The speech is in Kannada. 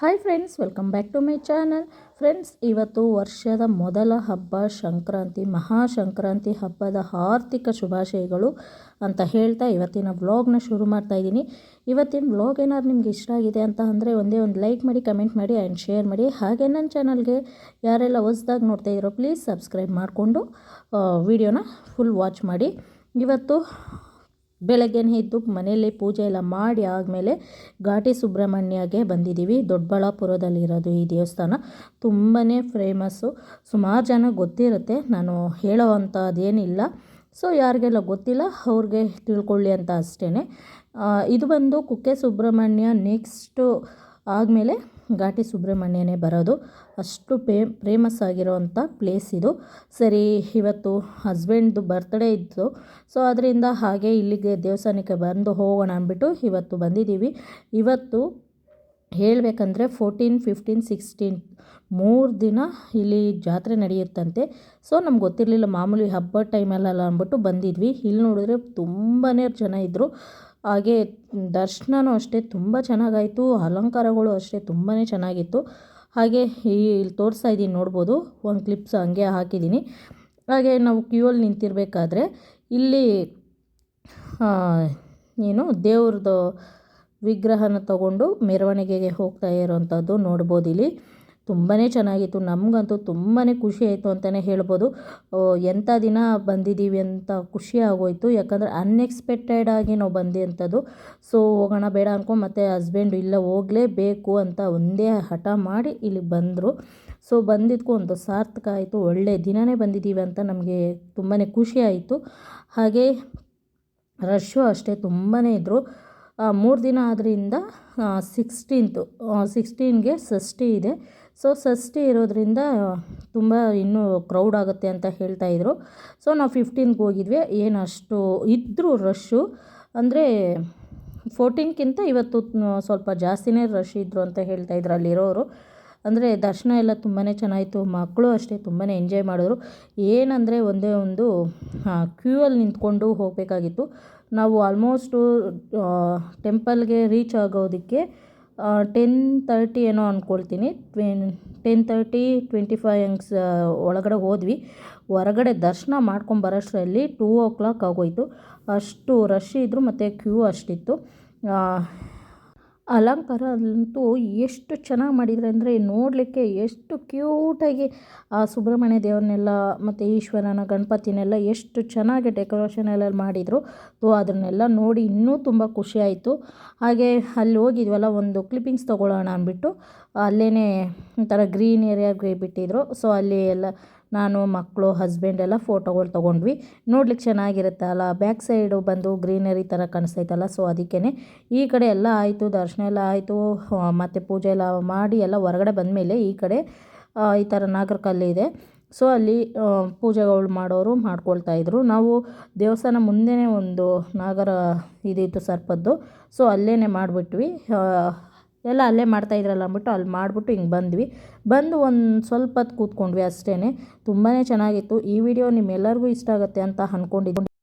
Hi friends, welcome back to my channel. Friends, ಇವತ್ತು ವರ್ಷದ ಮೊದಲ ಹಬ್ಬ, ಸಂಕ್ರಾಂತಿ ಮಹಾ ಸಂಕ್ರಾಂತಿ ಹಬ್ಬದ ಆರ್ಥಿಕ ಶುಭಾಶಯಗಳು ಅಂತ ಹೇಳ್ತಾ ಇವತ್ತಿನ ವ್ಲಾಗ್ನ ಶುರು ಮಾಡ್ತಾ ಇದ್ದೀನಿ. ಇವತ್ತಿನ ವ್ಲಾಗ್ ಏನಾದ್ರು ನಿಮ್ಗೆ ಇಷ್ಟ ಆಗಿದೆ ಅಂತ ಅಂದರೆ ಒಂದೇ ಒಂದು ಲೈಕ್ ಮಾಡಿ, ಕಮೆಂಟ್ ಮಾಡಿ ಆ್ಯಂಡ್ ಶೇರ್ ಮಾಡಿ. ಹಾಗೆ ನನ್ನ ಚಾನಲ್ಗೆ ಯಾರೆಲ್ಲ ಹೊಸ್ದಾಗಿ ನೋಡ್ತಾ ಇದ್ರೋ ಪ್ಲೀಸ್ ಸಬ್ಸ್ಕ್ರೈಬ್ ಮಾಡಿಕೊಂಡು ವಿಡಿಯೋನ ಫುಲ್ ವಾಚ್ ಮಾಡಿ. ಇವತ್ತು ಬೆಳಗ್ಗೆನೇ ಎದ್ದು ಮನೆಯಲ್ಲೇ ಪೂಜೆ ಎಲ್ಲ ಮಾಡಿ ಆದಮೇಲೆ ಘಾಟಿ ಸುಬ್ರಹ್ಮಣ್ಯಗೆ ಬಂದಿದ್ದೀವಿ. ದೊಡ್ಡಬಳ್ಳಾಪುರದಲ್ಲಿರೋದು ಈ ದೇವಸ್ಥಾನ. ತುಂಬಾ ಫೇಮಸ್ಸು ಸುಮಾರು ಜನ ಗೊತ್ತಿರುತ್ತೆ. ನಾನು ಹೇಳೋ ಅಂಥದ್ದೇನಿಲ್ಲ. ಸೊ ಯಾರಿಗೆಲ್ಲ ಗೊತ್ತಿಲ್ಲ, ಅವ್ರಿಗೆ ತಿಳ್ಕೊಳ್ಳಿ ಅಂತ ಅಷ್ಟೇ ಇದು ಬಂದು ಕುಕ್ಕೆ ಸುಬ್ರಹ್ಮಣ್ಯ ನೆಕ್ಸ್ಟು ಆದಮೇಲೆ ಘಾಟಿ ಸುಬ್ರಹ್ಮಣ್ಯನೇ ಬರೋದು. ಅಷ್ಟು ಪೇ ಫೇಮಸ್ ಆಗಿರೋವಂಥ ಪ್ಲೇಸ್ ಇದು. ಸರಿ, ಇವತ್ತು ಹಸ್ಬೆಂಡ್ದು ಬರ್ತ್ಡೇ ಇತ್ತು. ಸೊ ಅದರಿಂದ ಹಾಗೆ ಇಲ್ಲಿಗೆ ದೇವಸ್ಥಾನಕ್ಕೆ ಬಂದು ಹೋಗೋಣ ಅಂದ್ಬಿಟ್ಟು ಇವತ್ತು ಬಂದಿದ್ದೀವಿ. ಇವತ್ತು ಹೇಳಬೇಕಂದ್ರೆ ಫೋರ್ಟೀನ್ ಫಿಫ್ಟೀನ್ ಸಿಕ್ಸ್ಟೀನ್ ಮೂರು ದಿನ ಇಲ್ಲಿ ಜಾತ್ರೆ ನಡೆಯುತ್ತಂತೆ. ಸೊ ನಮ್ಗೆ ಗೊತ್ತಿರಲಿಲ್ಲ ಮಾಮೂಲಿ ಹಬ್ಬದ ಟೈಮಲ್ಲೆಲ್ಲ ಅಂದ್ಬಿಟ್ಟು ಬಂದಿದ್ವಿ. ಇಲ್ಲಿ ನೋಡಿದ್ರೆ ತುಂಬಾ ಜನ ಇದ್ದರು ಹಾಗೆ ದರ್ಶನವೂ ಅಷ್ಟೇ ತುಂಬ ಚೆನ್ನಾಗಾಯಿತು, ಅಲಂಕಾರಗಳು ಅಷ್ಟೇ ತುಂಬಾ ಚೆನ್ನಾಗಿತ್ತು. ಹಾಗೆ ಇಲ್ಲಿ ತೋರಿಸ್ತಾ ಇದ್ದೀನಿ ನೋಡ್ಬೋದು, ಒಂದು ಕ್ಲಿಪ್ಸ್ ಹಂಗೆ ಹಾಕಿದ್ದೀನಿ. ಹಾಗೆ ನಾವು ಕ್ಯೂವಲ್ಲಿ ನಿಂತಿರಬೇಕಾದ್ರೆ ಇಲ್ಲಿ ಏನು ದೇವ್ರದ್ದು ವಿಗ್ರಹನ ತಗೊಂಡು ಮೆರವಣಿಗೆಗೆ ಹೋಗ್ತಾ ಇರೋವಂಥದ್ದು ನೋಡ್ಬೋದು ಇಲ್ಲಿ. ತುಂಬಾ ಚೆನ್ನಾಗಿತ್ತು. ನಮಗಂತೂ ತುಂಬಾ ಖುಷಿ ಆಯಿತು ಅಂತಲೇ ಹೇಳ್ಬೋದು. ಎಂಥ ದಿನ ಬಂದಿದ್ದೀವಿ ಅಂತ ಖುಷಿ ಆಗೋಯಿತು. ಯಾಕಂದರೆ ಅನ್ಎಕ್ಸ್ಪೆಕ್ಟೆಡ್ ಆಗಿ ನಾವು ಬಂದಂಥದ್ದು ಸೊ ಹೋಗೋಣ ಬೇಡ ಅಂದ್ಕೊಂಡು ಮತ್ತು ಹಸ್ಬೆಂಡ್ ಇಲ್ಲ, ಹೋಗಲೇಬೇಕು ಅಂತ ಒಂದೇ ಹಠ ಮಾಡಿ ಇಲ್ಲಿಗೆ ಬಂದರು. ಸೊ ಬಂದಿದ್ದಕ್ಕೂ ಒಂದು ಸಾರ್ಥಕ ಆಯಿತು. ಒಳ್ಳೆ ದಿನವೇ ಬಂದಿದ್ದೀವಿ ಅಂತ ನಮಗೆ ತುಂಬಾ ಖುಷಿ ಆಯಿತು. ಹಾಗೆ ರಶ್ಶು ಅಷ್ಟೇ ತುಂಬಾ ಇದ್ದರು ಮೂರು ದಿನ ಆದ್ದರಿಂದ ಸಿಕ್ಸ್ಟೀನ್ತು ಸಿಕ್ಸ್ಟೀನ್ಗೆ ಷಷ್ಠಿ ಇದೆ. ಸೊ ಷಷ್ಠಿ ಇರೋದರಿಂದ ತುಂಬ ಇನ್ನೂ ಕ್ರೌಡ್ ಆಗುತ್ತೆ ಅಂತ ಹೇಳ್ತಾಯಿದ್ರು ಸೊ ನಾವು ಫಿಫ್ಟೀನ್ಗೆ ಹೋಗಿದ್ವಿ. ಏನು ಅಷ್ಟು ಇದ್ದರೂ ರಶ್ಶು ಅಂದರೆ ಫೋರ್ಟೀನ್ಗಿಂತ ಇವತ್ತು ಸ್ವಲ್ಪ ಜಾಸ್ತಿನೇ ರಶ್ ಇದ್ದರು ಅಂತ ಹೇಳ್ತಾಯಿದ್ರು ಅಲ್ಲಿರೋರು. ಅಂದರೆ ದರ್ಶನ ಎಲ್ಲ ತುಂಬಾ ಚೆನ್ನಾಯಿತು. ಮಕ್ಕಳು ಅಷ್ಟೇ ತುಂಬಾ ಎಂಜಾಯ್ ಮಾಡಿದ್ರು. ಏನಂದರೆ ಒಂದೇ ಒಂದು ಕ್ಯೂ ಅಲ್ಲಿ ನಿಂತ್ಕೊಂಡು ಹೋಗಬೇಕಾಗಿತ್ತು. ನಾವು ಆಲ್ಮೋಸ್ಟು ಟೆಂಪಲ್ಗೆ ರೀಚ್ ಆಗೋದಕ್ಕೆ ಟೆನ್ ತರ್ಟಿ ಏನೋ ಅಂದ್ಕೊಳ್ತೀನಿ twenty ten thirty twenty five ಹಂಗ್ಸ್ ಒಳಗಡೆ ಹೋದ್ವಿ. ಹೊರಗಡೆ ದರ್ಶನ ಮಾಡ್ಕೊಂಬರೋಷ್ಟರಲ್ಲಿ ಟೂ ಓ ಕ್ಲಾಕ್ ಆಗೋಯಿತು. ಅಷ್ಟು ರಶ್ ಇದ್ದರು ಮತ್ತು ಕ್ಯೂ ಅಷ್ಟಿತ್ತು. ಅಲಂಕಾರ ಅಂತೂ ಎಷ್ಟು ಚೆನ್ನಾಗಿ ಮಾಡಿದ್ದಾರೆ ಅಂದರೆ ನೋಡಲಿಕ್ಕೆ ಎಷ್ಟು ಕ್ಯೂಟಾಗಿ, ಆ ಸುಬ್ರಹ್ಮಣ್ಯ ದೇವ್ರನ್ನೆಲ್ಲ ಮತ್ತು ಈಶ್ವರನ, ಗಣಪತಿನೆಲ್ಲ ಎಷ್ಟು ಚೆನ್ನಾಗಿ ಡೆಕೋರೇಷನ್ ಎಲ್ಲ ಮಾಡಿದರು. ಸೊ ಅದನ್ನೆಲ್ಲ ನೋಡಿ ಇನ್ನೂ ತುಂಬ ಖುಷಿಯಾಯಿತು ಹಾಗೆ ಅಲ್ಲಿ ಹೋಗಿದ್ವಲ್ಲ, ಒಂದು ಕ್ಲಿಪ್ಪಿಂಗ್ಸ್ ತೊಗೊಳ್ಳೋಣ ಅಂದ್ಬಿಟ್ಟು ಅಲ್ಲೇ ಒಂಥರ ಗ್ರೀನ್ ಏರಿಯಾಗೆ ಬಿಟ್ಟಿದ್ರು. ಸೊ ಅಲ್ಲಿ ಎಲ್ಲ ನಾನು, ಮಕ್ಕಳು ಹಸ್ಬೆಂಡ್ ಎಲ್ಲ ಫೋಟೋಗಳು ತೊಗೊಂಡ್ವಿ. ನೋಡ್ಲಿಕ್ಕೆ ಚೆನ್ನಾಗಿರುತ್ತೆ ಅಲ್ಲ ಬ್ಯಾಕ್ ಸೈಡು ಬಂದು ಗ್ರೀನರಿ ಥರ ಕಾಣಿಸ್ತೈತಲ್ಲ? ಸೊ ಅದಕ್ಕೇ ಈ ಕಡೆ ಎಲ್ಲ ಆಯಿತು, ದರ್ಶನ ಎಲ್ಲ ಆಯಿತು. ಮತ್ತು ಪೂಜೆ ಎಲ್ಲ ಮಾಡಿ ಎಲ್ಲ ಹೊರಗಡೆ ಬಂದಮೇಲೆ ಈ ಕಡೆ ಈ ಥರ ನಾಗರಕಲ್ಲಿದೆ ಸೊ ಅಲ್ಲಿ ಪೂಜೆಗಳು ಮಾಡೋರು ಮಾಡ್ಕೊಳ್ತಾಯಿದ್ರು ನಾವು ದೇವಸ್ಥಾನ ಮುಂದೆನೇ ಒಂದು ನಾಗರ ಇದಿತ್ತು ಸರ್ಪದ್ದು. ಸೊ ಅಲ್ಲೇ ಮಾಡಿಬಿಟ್ವಿ. ಎಲ್ಲ ಅಲ್ಲೇ ಮಾಡ್ತಾಯಿದ್ರಲ್ಲ ಅಂದ್ಬಿಟ್ಟು ಅಲ್ಲಿ ಮಾಡಿಬಿಟ್ಟು ಹಿಂಗೆ ಬಂದ್ವಿ. ಬಂದು ಒಂದು ಸ್ವಲ್ಪ ಹೊತ್ತು ಕೂತ್ಕೊಂಡ್ವಿ ಅಷ್ಟೇ ತುಂಬಾ ಚೆನ್ನಾಗಿತ್ತು. ಈ ವಿಡಿಯೋ ನಿಮ್ಮೆಲ್ಲರಿಗೂ ಇಷ್ಟ ಆಗುತ್ತೆ ಅಂತ ಅಂದ್ಕೊಂಡಿದ್ದೀನಿ